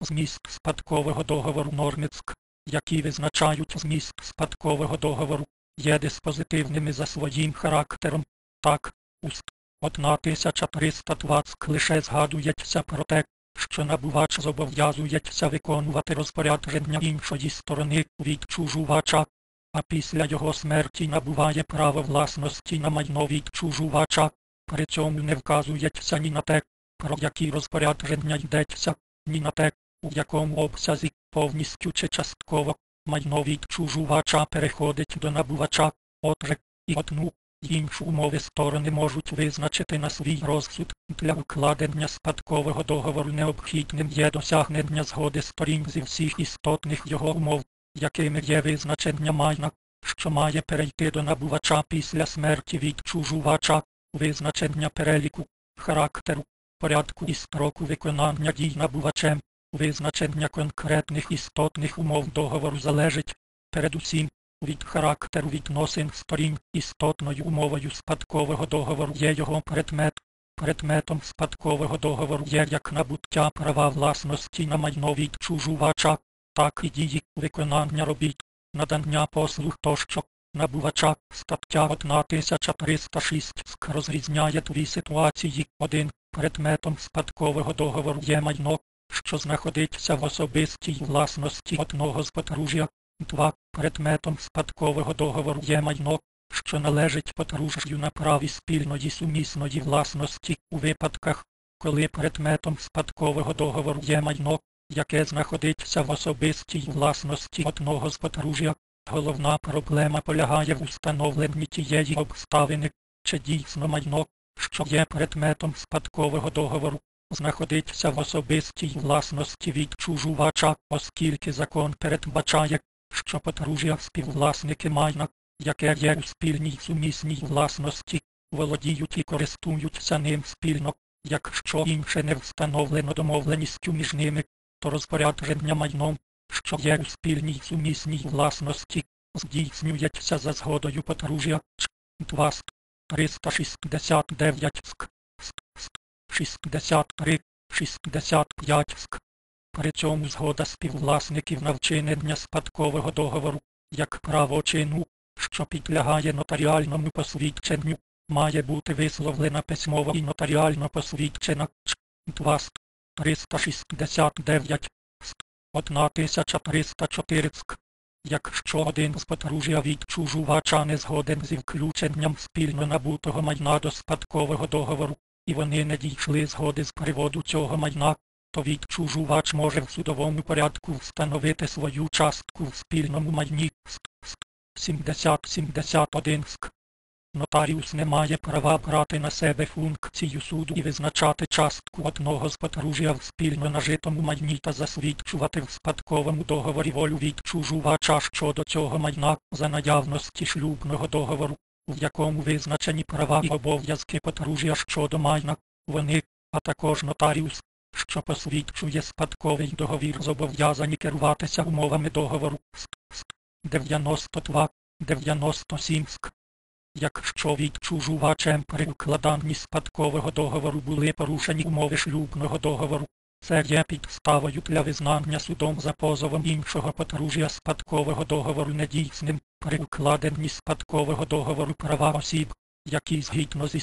зміст спадкового договору Норницьк, які визначають зміст спадкового договору, є диспозитивними за своїм характером. Так, уст 1320 лише згадується про те, що набувач зобов'язується виконувати розпорядження іншої сторони від чужувача, а після його смерті набуває право власності на майно від чужувача. При цьому не вказується ні на те, про які розпорядження йдеться, ні на те, у якому обсязі повністю чи частково майно від чужувача переходить до набувача, отже, і одну, іншу умови сторони можуть визначити на свій розсуд для укладення спадкового договору необхідним є досягнення згоди сторін зі всіх істотних його умов, якими є визначення майна, що має перейти до набувача після смерті від чужувача, визначення переліку, характеру, порядку і строку виконання дій набувачем, визначення конкретних істотних умов договору залежить, передусім, від характеру відносин сторін істотною умовою спадкового договору є його предмет. Предметом спадкового договору є як набуття права власності на майно від чужувача, так і дії виконання робіт, надання послуг тощо. Набувача стаття 1306 СК розрізняє дві ситуації. Один предметом спадкового договору є майно, що знаходиться в особистій власності одного з подружжя. Два предметом спадкового договору є майно, що належить подружжю на праві спільної сумісної власності у випадках, коли предметом спадкового договору є майно, яке знаходиться в особистій власності одного з подружжя. Головна проблема полягає в установленні тієї обставини, чи дійсно майно, що є предметом спадкового договору, знаходиться в особистій власності від чужувача, оскільки закон передбачає, що подружжя співвласники майна, яке є у спільній сумісній власності, володіють і користуються ним спільно, якщо інше не встановлено домовленістю між ними, то розпорядження майном, що є у спільній сумісній власності, здійснюється за згодою подружжя. 2 369 ск, 63, 65 ск. При цьому згода співвласників на вчинення спадкового договору, як право чину, що підлягає нотаріальному посвідченню, має бути висловлена письмово і нотаріально посвідчена. 2 369 1304 ск. Якщо один з подружжя від чужувача не згоден зі включенням спільно набутого майна до спадкового договору, і вони не дійшли згоди з приводу цього майна, то відчужувач може в судовому порядку встановити свою частку в спільному майні 70-71 ск. Нотаріус не має права брати на себе функцію суду і визначати частку одного з подружжя в спільно нажитому майні та засвідчувати в спадковому договорі волю відчужувача щодо цього майна за наявності шлюбного договору, в якому визначені права і обов'язки подружжя щодо майна, вони, а також нотаріус, що посвідчує спадковий договір зобов'язані керуватися умовами договору 92, 97 ск. Якщо відчужувачем при укладанні спадкового договору були порушені умови шлюбного договору, це є підставою для визнання судом за позовом іншого подружжя спадкового договору недійсним при укладенні спадкового договору права осіб, які згідно зі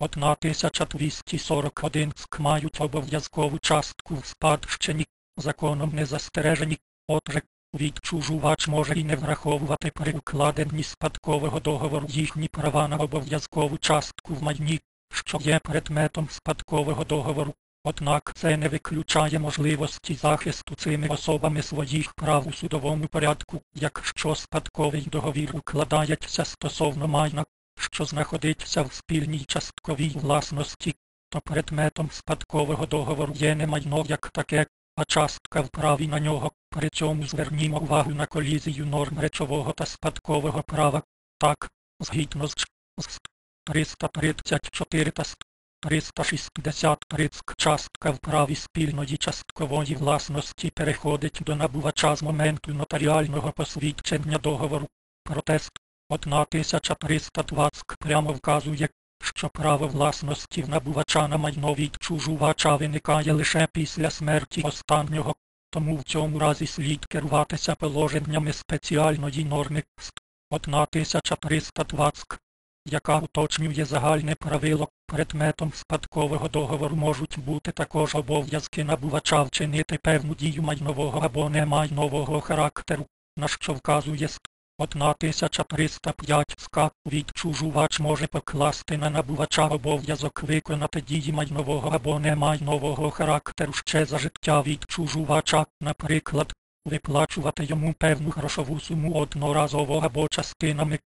1241 ск мають обов'язкову частку в спадщині, законом не застережені, отже, відчужувач може і не враховувати при укладенні спадкового договору їхні права на обов'язкову частку в майні, що є предметом спадкового договору. Однак це не виключає можливості захисту цими особами своїх прав у судовому порядку, якщо спадковий договір укладається стосовно майна, що знаходиться в спільній частковій власності, то предметом спадкового договору є не майно як таке, а частка в праві на нього. При цьому звернімо увагу на колізію норм речового та спадкового права. Так, згідно з 334 та 363 частка в праві спільної часткової власності переходить до набувача з моменту нотаріального посвідчення договору. Протест 1320 прямо вказує, що право власності в набувача на майно від чужувача виникає лише після смерті останнього, тому в цьому разі слід керуватися положеннями спеціальної норми ст. 1320, яка уточнює загальне правило. Предметом спадкового договору можуть бути також обов'язки набувача вчинити певну дію майнового або немайнового характеру, на що вказує ст. 1305 ска відчужувач може покласти на набувача обов'язок виконати дії майнового або немайнового характеру ще за життя відчужувача, наприклад, виплачувати йому певну грошову суму одноразово або частинами.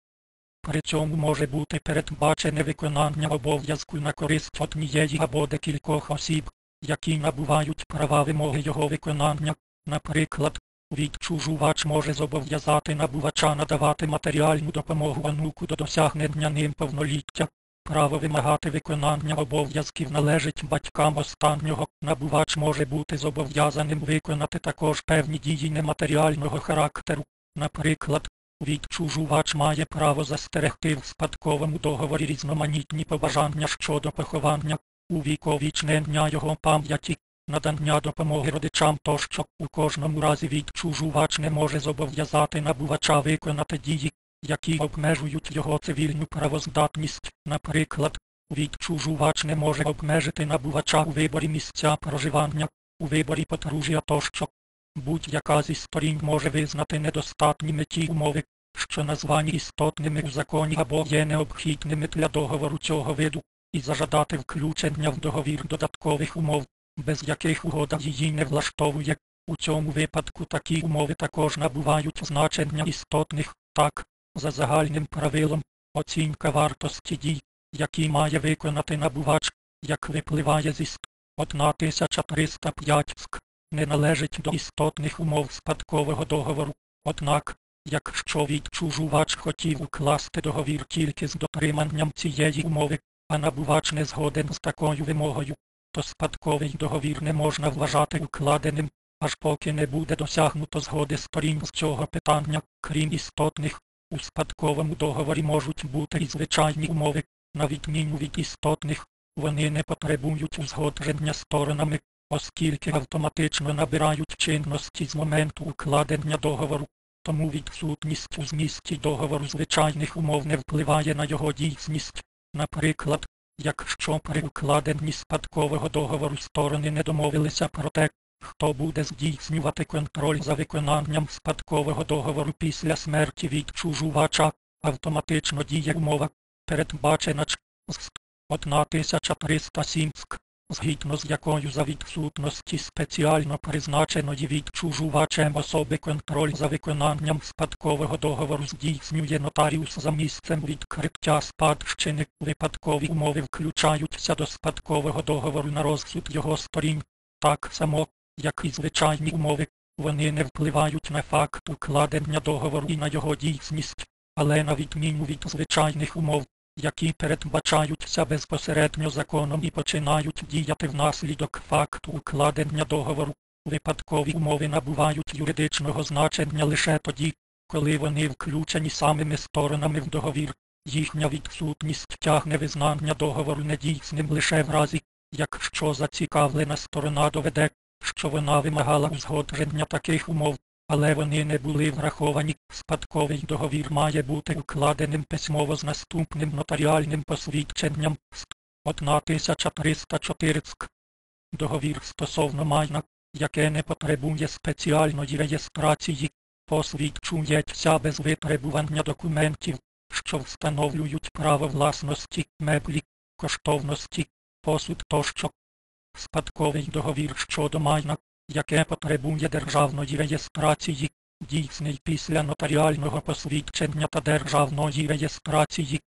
При цьому може бути передбачене виконання обов'язку на користь однієї або декількох осіб, які набувають права вимоги його виконання, наприклад, Відчужувач може зобов'язати набувача надавати матеріальну допомогу онуку до досягнення ним повноліття. Право вимагати виконання обов'язків належить батькам останнього. Набувач може бути зобов'язаним виконати також певні дії нематеріального характеру. Наприклад, відчужувач має право застерегти в спадковому договорі різноманітні побажання щодо поховання, увіковічнення його пам'яті, надання допомоги родичам тощо у кожному разі відчужувач не може зобов'язати набувача виконати дії, які обмежують його цивільну правоздатність. Наприклад, відчужувач не може обмежити набувача у виборі місця проживання, у виборі подружжя тощо. Будь-яка зі сторін може визнати недостатніми ті умови, що названі істотними у законі або є необхідними для договору цього виду, і зажадати включення в договір додаткових умов, без яких угода її не влаштовує. У цьому випадку такі умови також набувають значення істотних, так, за загальним правилом, оцінка вартості дій, які має виконати набувач, як випливає зі ст. 1305 ск, не належить до істотних умов спадкового договору. Однак, якщо відчужувач хотів укласти договір тільки з дотриманням цієї умови, а набувач не згоден з такою вимогою, то спадковий договір не можна вважати укладеним, аж поки не буде досягнуто згоди сторін з цього питання, крім істотних. У спадковому договорі можуть бути і звичайні умови, на відміну від істотних, вони не потребують узгодження сторонами, оскільки автоматично набирають чинності з моменту укладення договору. Тому відсутність у змісті договору звичайних умов не впливає на його дійсність. Наприклад, якщо при укладенні спадкового договору сторони не домовилися про те, хто буде здійснювати контроль за виконанням спадкового договору після смерті відчужувача, автоматично діє умова, передбачена ч. з 1307 ск, згідно з якою за відсутності спеціально призначеної відчужувачем особи контроль за виконанням спадкового договору здійснює нотаріус за місцем відкриття спадщини. Випадкові умови включаються до спадкового договору на розсуд його сторін. Так само, як і звичайні умови, вони не впливають на факт укладення договору і на його дійсність, але на відміну від звичайних умов, які передбачаються безпосередньо законом і починають діяти внаслідок факту укладення договору. Випадкові умови набувають юридичного значення лише тоді, коли вони включені самими сторонами в договір. Їхня відсутність тягне визнання договору недійсним лише в разі, якщо зацікавлена сторона доведе, що вона вимагала узгодження таких умов, але вони не були враховані. Спадковий договір має бути укладеним письмово з наступним нотаріальним посвідченням. 1304. Договір стосовно майна, яке не потребує спеціальної реєстрації, посвідчується без витребування документів, що встановлюють право власності, меблі, коштовності, посуд тощо. Спадковий договір щодо майна, яке потребує державної реєстрації, дійсний після нотаріального посвідчення та державної реєстрації,